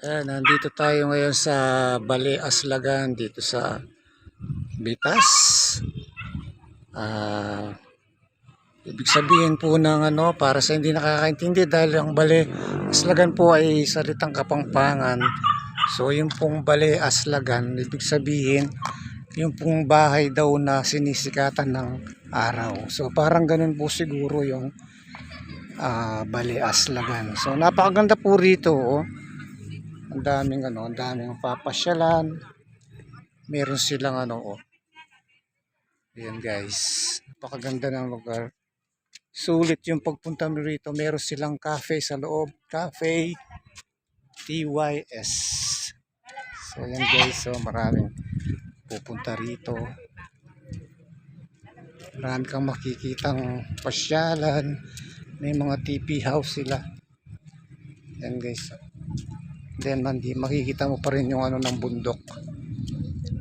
Ayan, nandito tayo ngayon sa Bale Aslagan dito sa Bitas. Ah, ibig sabihin po ng ano para sa hindi nakakaintindi dahil ang Bale Aslagan po ay salitang Kapampangan. So yung pong Bale Aslagan, ibig sabihin yung pong bahay daw na sinisikatan ng araw. So parang ganun po siguro yung ah, Bale Aslagan. So napakaganda po rito. Oh. Ang daming ano, ang daming papasyalan. Meron silang ano, oh. Ayan guys. Napakaganda ng lugar. Sulit yung pagpunta mo rito. Meron silang cafe sa loob. Cafe TYS. So ayan guys. So maraming pupunta rito. Marami kang makikitang pasyalan. May mga TP house sila. Ayan guys. Then mandi makikita mo pa rin yung ano ng bundok.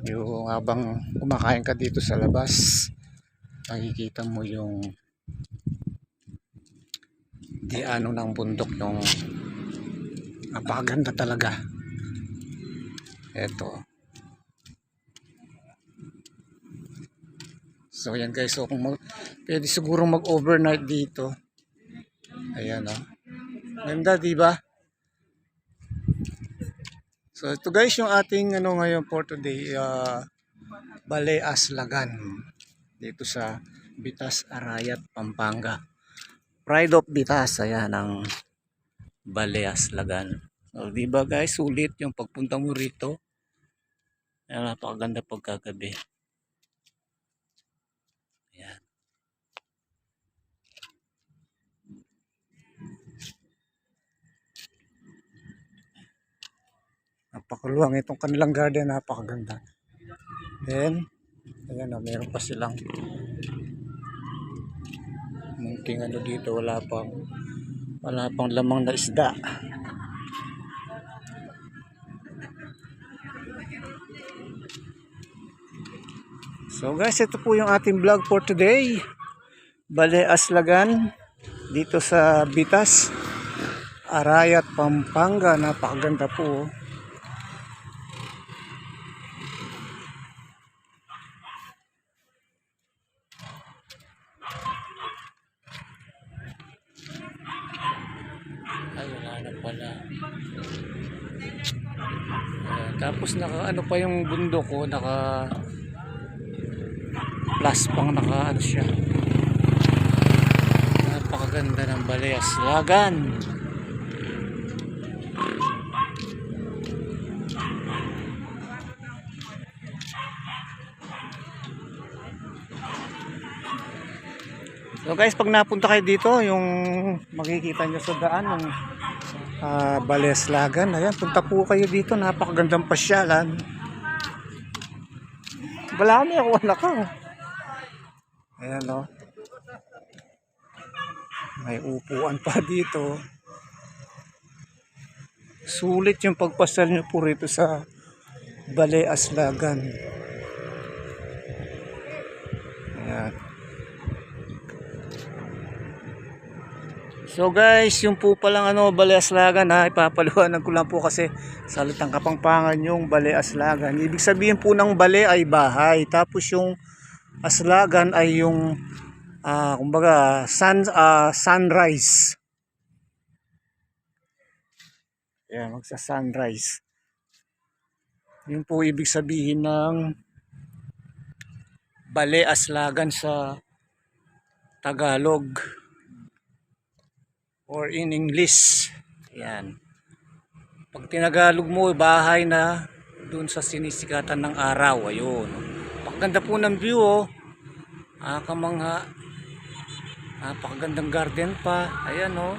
Yung habang kumakain ka dito sa labas, makikita mo yung di ano ng bundok yung napakaganda talaga. Eto. So yan guys, so kung mag, pwede siguro mag-overnight dito. Ayan oh. Ganda, di ba? So ito guys yung ating ano ngayon for today uh, Bale Aslagan dito sa Bitas Arayat Pampanga. Pride of Bitas ayan ang Bale Aslagan. So di ba guys sulit yung pagpunta mo rito. Napakaganda pagkagabi. Napakaluwang itong kanilang garden, napakaganda. Then, ayan o, meron pa silang munting ano dito, wala pang wala pang lamang na isda. So guys, ito po yung ating vlog for today. Bale Aslagan dito sa Bitas, Arayat, Pampanga. Napakaganda po. oh. Ay, wala na pala. Ayan, tapos naka ano pa yung bundok ko, naka plus pang naka ano siya. Napakaganda ng Balayas Lagan. So guys, pag napunta kayo dito, yung makikita nyo sa daan, yung uh, Baleslagan, ayan, punta po kayo dito, napakagandang pasyalan. Wala kami ako, wala ka. Ayan o. May upuan pa dito. Sulit yung pagpasal nyo po rito sa Bale Aslagan. Ayan. So guys, yung po palang ano, Baleaslagan ha, ipapaluhanan ko lang po kasi salitang kapangpangan yung Baleaslagan. Ibig sabihin po ng bale ay bahay. Tapos yung aslagan ay yung ah, kumbaga sun, ah, sunrise. Yan, magsa sunrise. Yun po ibig sabihin ng Baleaslagan sa Tagalog or in English. Yan. Pag tinagalog mo, bahay na dun sa sinisikatan ng araw. Ayun. Pakaganda po ng view, oh. Ah, kamangha. Napakagandang garden pa. Ayan, oh.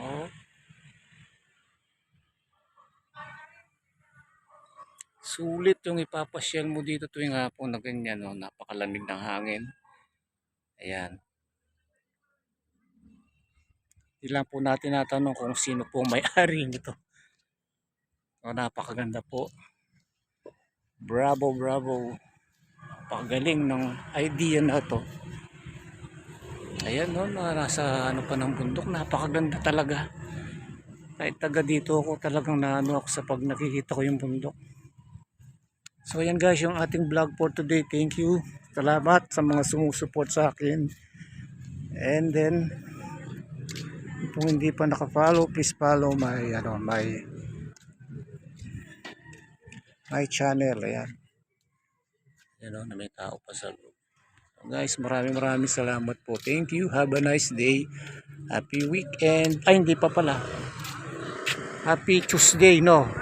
Oh. Sulit yung ipapasyal mo dito tuwing hapon na ganyan, oh. Napakalamig ng hangin. Ayan. Hindi lang po natin natanong kung sino po may-ari nito. O, napakaganda po. Bravo, bravo. Napakagaling ng idea na to. Ayan no, na nasa ano pa ng bundok. Napakaganda talaga. Kahit taga dito ako talagang naano ako sa pag nakikita ko yung bundok. So yan guys yung ating vlog for today. Thank you. Salamat sa mga sumusuport sa akin. And then kung hindi pa naka-follow, please follow my ano, my my channel. Ayan. Yan o, na may tao pa sa loob. So guys, maraming maraming salamat po. Thank you. Have a nice day. Happy weekend. Ay, hindi pa pala. Happy Tuesday, no?